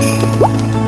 어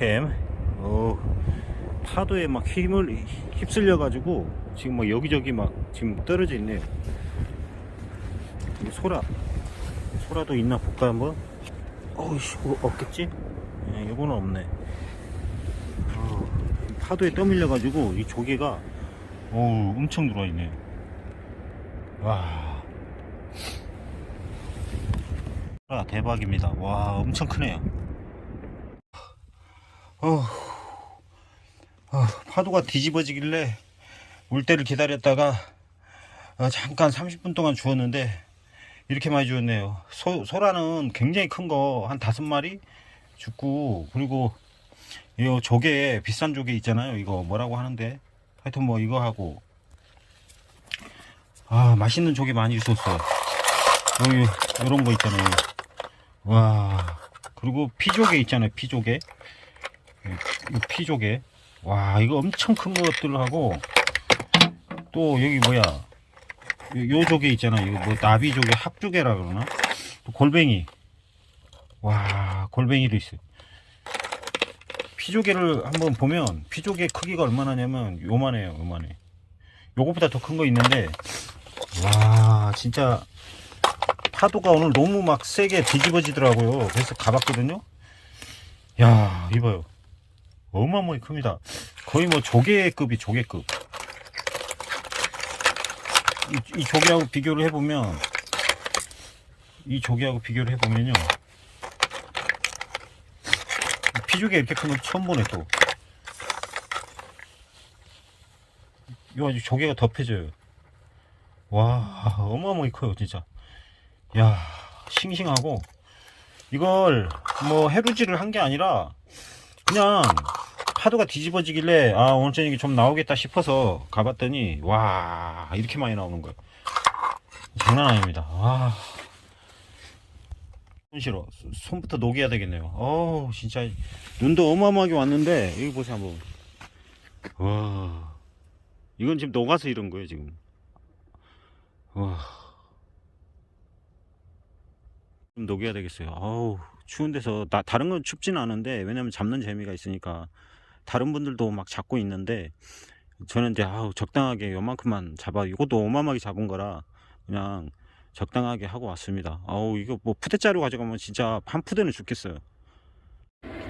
우 득템 어우 파도에 막 힘을 휩쓸려 가지고 지금 막 여기저기 막 지금 떨어져 있네요 소라. 소라도 있나 볼까 한번? 어우씨 어, 없겠지? 네, 이거는 없네. 어우, 파도에 떠밀려 가지고 이 조개가 어우 엄청 들어와 있네. 와. 아, 대박입니다. 와 엄청 크네요 어, 어, 파도가 뒤집어지길래 올 때를 기다렸다가 어, 잠깐 30분 동안 주웠는데 이렇게 많이 주웠네요. 소, 소라는 굉장히 큰 거 한 다섯 마리 죽고 그리고 이 조개 비싼 조개 있잖아요. 이거 뭐라고 하는데 하여튼 뭐 이거 하고 아 맛있는 조개 많이 주웠어요. 여기 이런 거 있잖아요. 와 그리고 피조개 있잖아요. 피조개. 이 피조개. 와 이거 엄청 큰 것들하고 또 여기 뭐야? 요, 요 조개 있잖아. 이거 뭐 나비 조개 합조개라 그러나? 또 골뱅이. 와 골뱅이도 있어요 피조개를 한번 보면 피조개 크기가 얼마나냐면 요만해요 요만해. 요것보다 더 큰 거 있는데 와 진짜 파도가 오늘 너무 막 세게 뒤집어지더라고요. 그래서 가봤거든요. 야 이봐요 어마어마하게 큽니다. 거의 뭐 조개급이 조개급. 이, 이 조개하고 비교를 해보면, 이 조개하고 비교를 해보면요. 피조개 이렇게 큰 건 처음 보네, 또. 이거 아주 조개가 덮여져요. 와, 어마어마하게 커요, 진짜. 야, 싱싱하고, 이걸 뭐 해루질을 한 게 아니라, 그냥 파도가 뒤집어지길래 아 오늘 저녁에 좀 나오겠다 싶어서 가봤더니 와 이렇게 많이 나오는 거예요 장난 아닙니다. 와손 싫어. 손부터 녹여야 되겠네요. 어우 진짜 눈도 어마어마하게 왔는데 여기 보세요 한번. 와. 이건 지금 녹아서 이런 거예요 지금. 와. 좀 녹여야 되겠어요. 아우 추운 데서 나, 다른 건 춥지는 않은데 왜냐면 잡는 재미가 있으니까 다른 분들도 막 잡고 있는데 저는 이제 아우 적당하게 요만큼만 잡아 이것도 어마어마하게 잡은 거라 그냥 적당하게 하고 왔습니다. 아우 이거 뭐 푸대짜리 가져가면 진짜 한 푸대는 죽겠어요.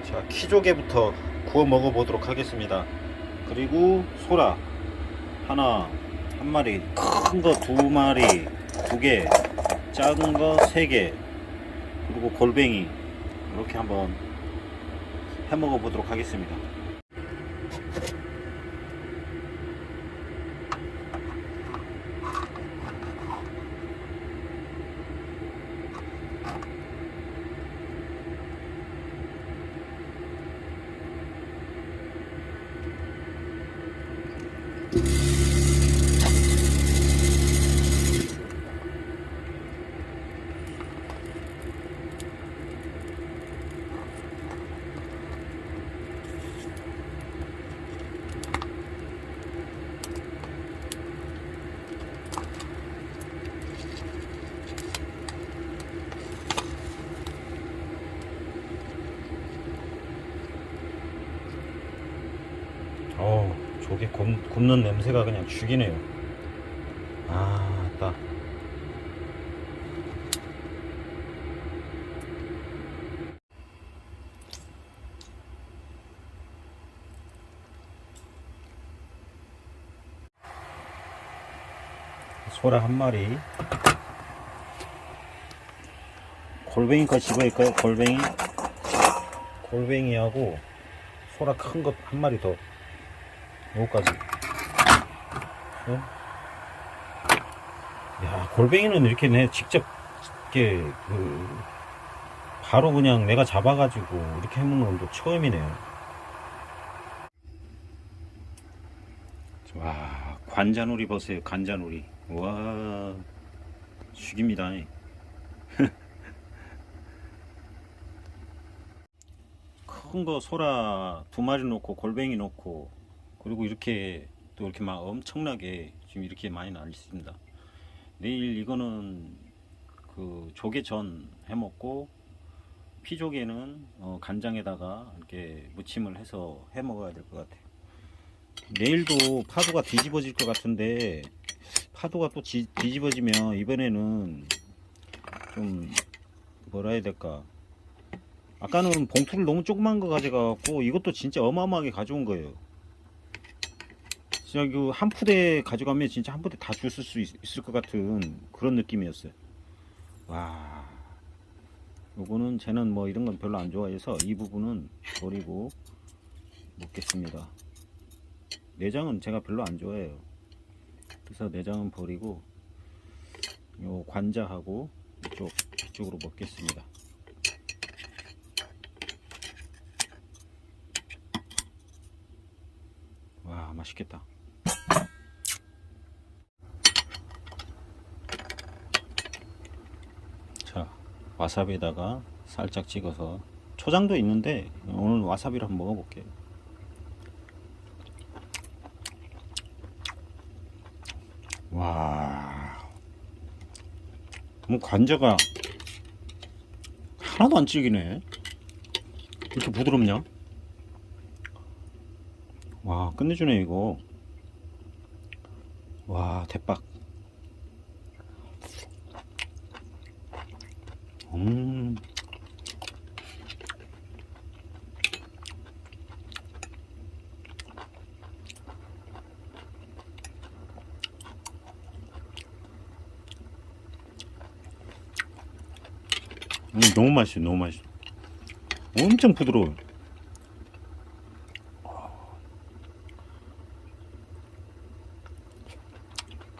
자 키조개부터 구워 먹어 보도록 하겠습니다. 그리고 소라 하나 한 마리 큰 거 두 마리 두 개 작은 거 세 개 그리고 골뱅이 이렇게 한번 해 먹어 보도록 하겠습니다. 어우, 조개 굽, 굽는 냄새가 그냥 죽이네요. 아, 따. 소라 한 마리. 골뱅이 거 집어일까요? 골뱅이? 골뱅이하고 소라 큰 것 한 마리 더. 요거까지. 네? 야, 골뱅이는 이렇게 내 직접 이렇게 그 바로 그냥 내가 잡아가지고 이렇게 해먹는 건또 처음이네요. 와, 관자놀이 보세요, 관자놀이. 와, 죽입니다. 큰 거 소라 두 마리 놓고 골뱅이 놓고 그리고 이렇게 또 이렇게 막 엄청나게 지금 이렇게 많이 날렸습니다. 내일 이거는 그 조개전 해 먹고 피조개는 어, 간장에다가 이렇게 무침을 해서 해 먹어야 될 것 같아요. 내일도 파도가 뒤집어질 것 같은데 파도가 또 지- 뒤집어지면 이번에는 좀 뭐라 해야 될까 아까는 봉투를 너무 조그만 거 가져가갖고 이것도 진짜 어마어마하게 가져온 거예요 진짜 그 한 푸대 가져가면 진짜 한 푸대 다 줬을 수 있, 을것 같은 그런 느낌이었어요 와 요거는 쟤는 뭐 이런 건 별로 안 좋아해서 이 부분은 버리고 먹겠습니다 내장은 제가 별로 안 좋아해요 그래서 내장은 버리고 요 관자하고 이쪽 이쪽으로 먹겠습니다. 와 맛있겠다. 자 와사비에다가 살짝 찍어서 초장도 있는데 오늘 와사비를 한번 먹어볼게요. 와. 뭐 관자가 하나도 안 질기네. 이렇게 부드럽냐? 와, 끝내주네, 이거. 와, 대박. 음. 음, 너무 맛있어, 너무 맛있어. 엄청 부드러워.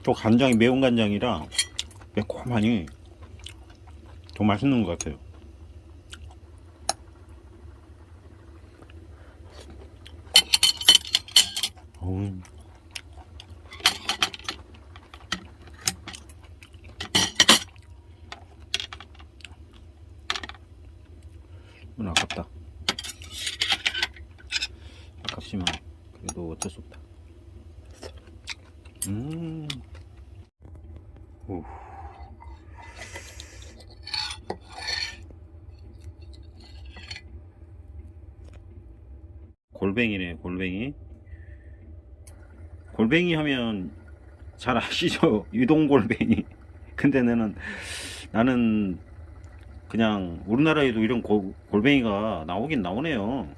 또 간장이 매운 간장이라 매콤하니 더 맛있는 것 같아요. 어우. 이건 아깝다. 아깝지만 그래도 어쩔 수 없다. 음. 오. 골뱅이네, 골뱅이. 골뱅이 하면 잘 아시죠? 유동골뱅이. 근데 나는, 나는 그냥 우리나라에도 이런 고- 골뱅이가 나오긴 나오네요.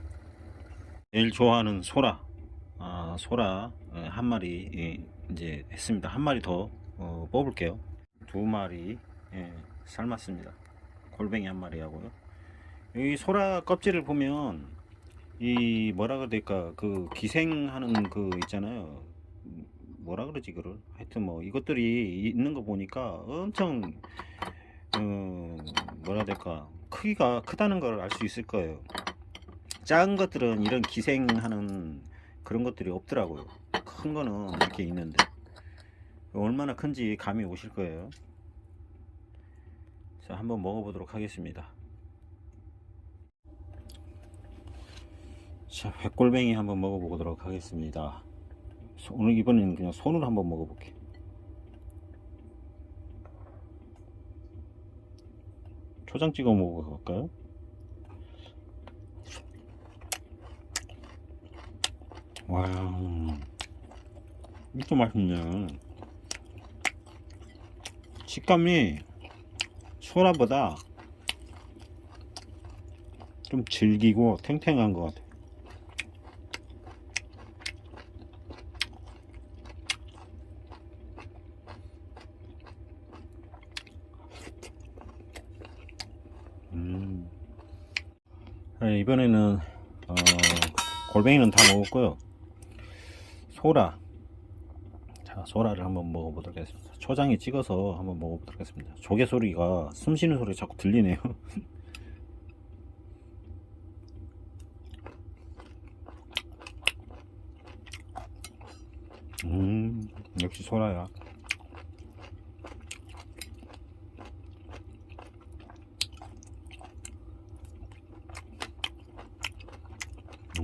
제일 좋아하는 소라. 아, 소라 예, 한 마리 예, 이제 했습니다. 한 마리 더 어, 뽑을게요. 두 마리 예, 삶았습니다. 골뱅이 한 마리 하고요. 이 소라 껍질을 보면 이 뭐라 될까 그 기생하는 그 있잖아요. 음, 뭐라 그러지 그를 하여튼 뭐 이것들이 있는 거 보니까 엄청 어, 뭐라 될까 크기가 크다는 걸 알 수 있을 거예요. 작은 것들은 이런 기생하는 그런 것들이 없더라고요. 큰 거는 이렇게 있는데 얼마나 큰지 감이 오실 거예요. 자, 한번 먹어보도록 하겠습니다. 자, 백골뱅이 한번 먹어보도록 하겠습니다. 소- 오늘 이번에는 그냥 손으로 한번 먹어볼게. 초장 찍어 먹어볼까요? 와, 이것도 맛있네. 식감이 소라보다 좀 질기고 탱탱한 것 같아. 네, 이번에는 어, 골뱅이는 다 먹었고요. 소라. 자, 소라를 한번 먹어보도록 하겠습니다. 초장에 찍어서 한번 먹어보도록 하겠습니다. 조개 소리가 숨 쉬는 소리 자꾸 들리네요. 음, 역시 소라야.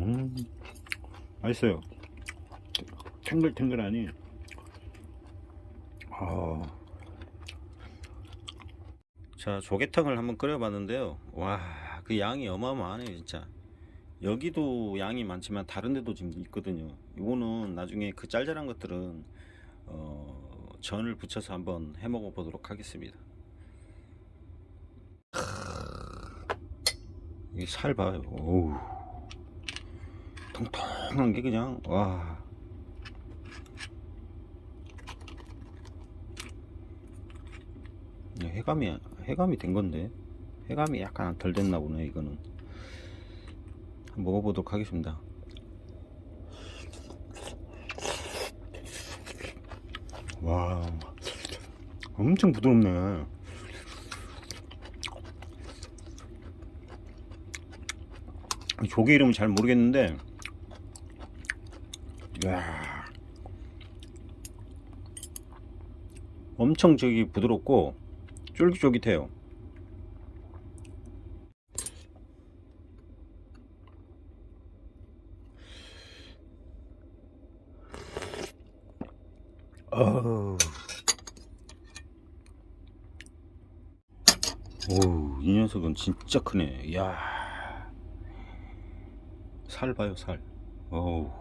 음, 맛있어요. 탱글탱글하니. 아. 자, 조개탕을 한번 끓여봤는데요. 와, 그 양이 어마어마하네요, 진짜. 여기도 양이 많지만 다른 데도 지금 있거든요. 이거는 나중에 그 짤짤한 것들은 어, 전을 붙여서 한번 해 먹어 보도록 하겠습니다. 이살 봐요. 오우. 통통한 게 그냥 와. 네, 해감이 해감이 된 건데 해감이 약간 덜 됐나 보네 이거는 먹어보도록 하겠습니다. 와, 엄청 부드럽네. 이 조개 이름은 잘 모르겠는데, 엄청 저기 부드럽고 쫄깃쫄깃해요. 어우. 오, 이 녀석은 진짜 크네. 이야. 살 봐요, 살. 어우.